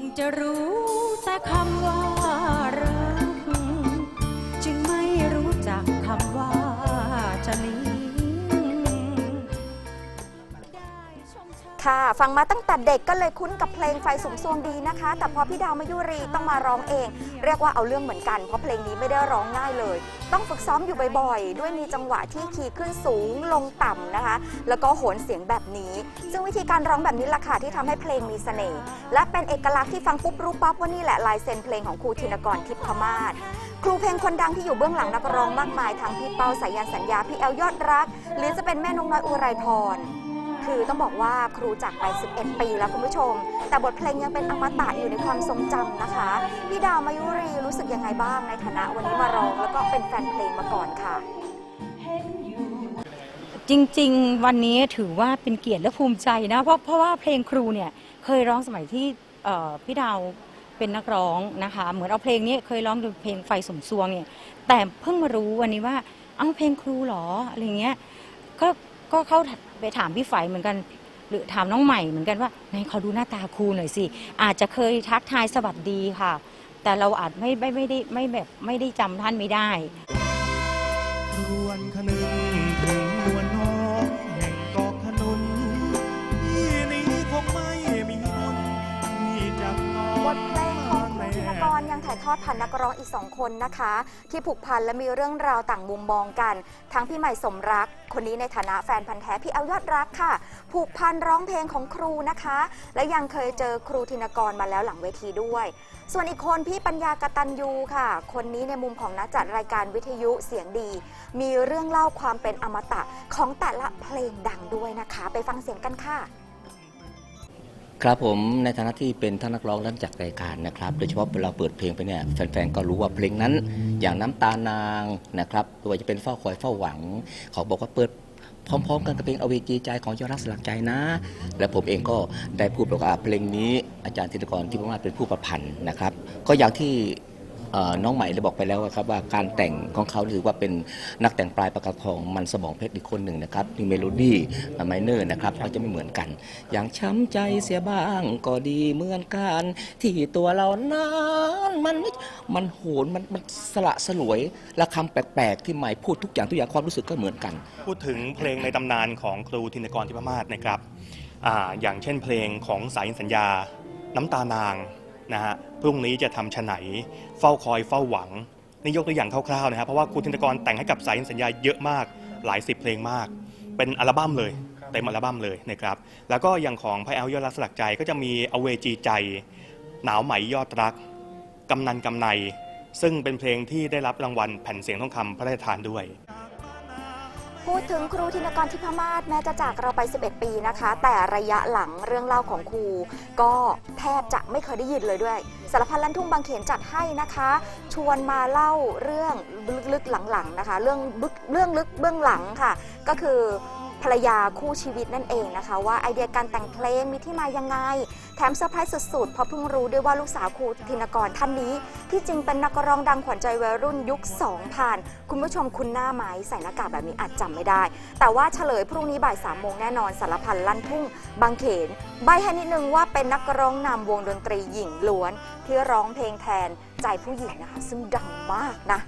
งจะรู้แต่คำว่ารัก จึงไม่รู้จักคำว่าจะลี ค่ะ ฟังมาตั้งแต่เด็กก็เลยคุ้นกับเพลงไฟสูงสวงดีนะคะ แต่พอพี่ดาวมายุรีต้องมาร้องเอง เรียกว่าเอาเรื่องเหมือนกัน เพราะเพลงนี้ไม่ได้ร้องง่ายเลย ต้องฝึกซ้อมอยู่บ่อยๆ ด้วยมีจังหวะที่คีย์ขึ้นสูงลงต่ำนะคะ แล้วก็โหนเสียงแบบนี้ ซึ่งวิธีการร้องแบบนี้ล่ะค่ะที่ทำให้เพลงมีเสน่ห์และเป็นเอกลักษณ์ที่ฟังปุ๊บรู้ปั๊บว่านี่แหละลายเซ็นเพลงของครูธินกรทิพมาศครูเพลงคนดังที่อยู่เบื้องหลังนักร้องมากมายทั้งพี่เปาสายันสัญญาพี่แอลยอดรัก หรือจะเป็นแม่นงน้อยอุไรพร คือต้องบอกว่าครูจากไป 11 ปีแล้วคุณผู้ชม แต่บทเพลงยังเป็นอมตะอยู่ในความทรงจำนะคะ พี่ดาวมายุรีรู้สึกยังไงบ้างในฐานะวันนี้มาร้อง แล้วก็เป็นแฟนเพลงมาก่อนค่ะ จริงๆ วันนี้ถือว่าเป็นเกียรติและภูมิใจนะ เพราะเพราะว่าเพลงครูเนี่ยเคยร้องสมัยที่เอ่อพี่ดาวเป็นนักร้องนะคะ เหมือนเอาเพลงนี้เคยร้องดูเพลงไฟสมซวงเนี่ยแต่เพิ่งมารู้วันนี้ว่า เอาเพลงครูเหรออะไรเงี้ยก็ ก็เข้าไปถามพี่ไฝเหมือนกัน หรือถามน้องใหม่เหมือนกันว่าไหนขอดูหน้าตาครูหน่อยสิ อาจจะเคยทักทายสวัสดีค่ะ แต่เราอาจไม่ไม่ไม่ได้ไม่แบบไม่ได้จำท่านไม่ได้รวนขนึง ทอดผ่านนักร้องอีกสองคนนะคะ ที่ผูกพันและมีเรื่องราวต่างมุมมองกัน ทั้งพี่ใหม่สมรัก คนนี้ในฐานะแฟนพันธ์แท้พี่เอายอดรักค่ะ ผูกพันร้องเพลงของครูนะคะ และยังเคยเจอครูธินกรมาแล้วหลังเวทีด้วย ส่วนอีกคนพี่ปัญญากตันยูค่ะ คนนี้ในมุมของนักจัดรายการวิทยุเสียงดี มีเรื่องเล่าความเป็นอมตะของแต่ละเพลงดังด้วยนะคะ ไปฟังเสียงกันค่ะ ครับผมในฐานะที่เป็นท่านนักร้องและจัดรายการนะครับ โดยเฉพาะเวลาเปิดเพลงไปเนี่ยแฟนๆก็รู้ว่าเพลงนั้นอย่างน้ำตานางนะครับไม่ว่าจะเป็นเฝ้าคอยเฝ้าหวัง เขาบอกว่าเปิดพร้อมๆ กันกับเพลงอเวจีใจของยอดรักสลักใจนะ และผมเองก็ได้พูดบอกว่าเพลงนี้อาจารย์ธินกรที่พมาเป็นผู้ประพันธ์นะครับ ก็อย่างที่ น้องใหม่ได้บอกไปแล้วครับว่าการแต่งของเขาถือว่าเป็นนักแต่งปลายประกาศทองมันสมองเพชรอีกคนหนึ่งนะครับมีเมโลดี้ไมเนอร์นะครับเขาจะไม่เหมือนกัน อย่างช้ำใจเสียบ้างก็ดีเหมือนกันที่ตัวเรานั้นมันมันโหนมันมันสละสลวยและคำแปลกๆ ที่ใหม่พูดทุกอย่างทุกอย่างความรู้สึกก็เหมือนกัน พูดถึงเพลงในตำนานของครูธินกรทิพมาศนะครับออย่างเช่นเพลงของสายสัญญา น้ำตานาง นะฮะพรุ่งนี้จะทำฉไหน เฝ้าคอยเฝ้าหวังนี่ยกตัวอย่างคร่าวๆนะครับเพราะว่าครูธินกรแต่งให้กับสายสัญญาเยอะมากหลายสิบเพลงมาก เป็นอัลบั้มเลยเต็มอัลบั้มเลยนะครับแล้วก็อย่างของพระแอลยอดรักสลักใจก็จะมีอเวจีใจ หนาวไหมยอดรักกำนันกำในซึ่งเป็นเพลงที่ได้รับรางวัลแผ่นเสียงทองคำพระราชทานด้วย พูดถึงครูธินกรทิพมาศแม้จะจากเราไป 11 ปีนะคะ แต่ระยะหลังเรื่องเล่าของครู ก็แทบจะไม่เคยได้ยินเลยด้วย สารพันลั่นทุ่งบางเขนจัดให้นะคะ ชวนมาเล่าเรื่องลึกๆหลังๆนะคะ เรื่องเรื่องลึกเบื้องหลังค่ะ ก็คือ ภรรยาคู่ชีวิตนั่นเองนะคะ ว่าไอเดียการแต่งเพลงมีที่มายังไง แถมเซอร์ไพรส์สุดๆ เพราะเพิ่งรู้ด้วยว่าลูกสาวครูธินกรท่านนี้ ที่จริงเป็นนักร้องดังขวัญใจวัยรุ่นยุค2000คุณผู้ชมคุณหน้าไหมใส่หน้ากากแบบนี้อาจจำไม่ได้ แต่ว่าเฉลยพรุ่งนี้บ่าย3โมงแน่นอนสารพันลั่นทุ่งบางเขนใบให้นิดนึงว่าเป็นนักร้องนำวงดนตรีหญิงล้วน ที่ร้องเพลงแทนใจผู้หญิงนะคะ ซึ่งดังมากนะ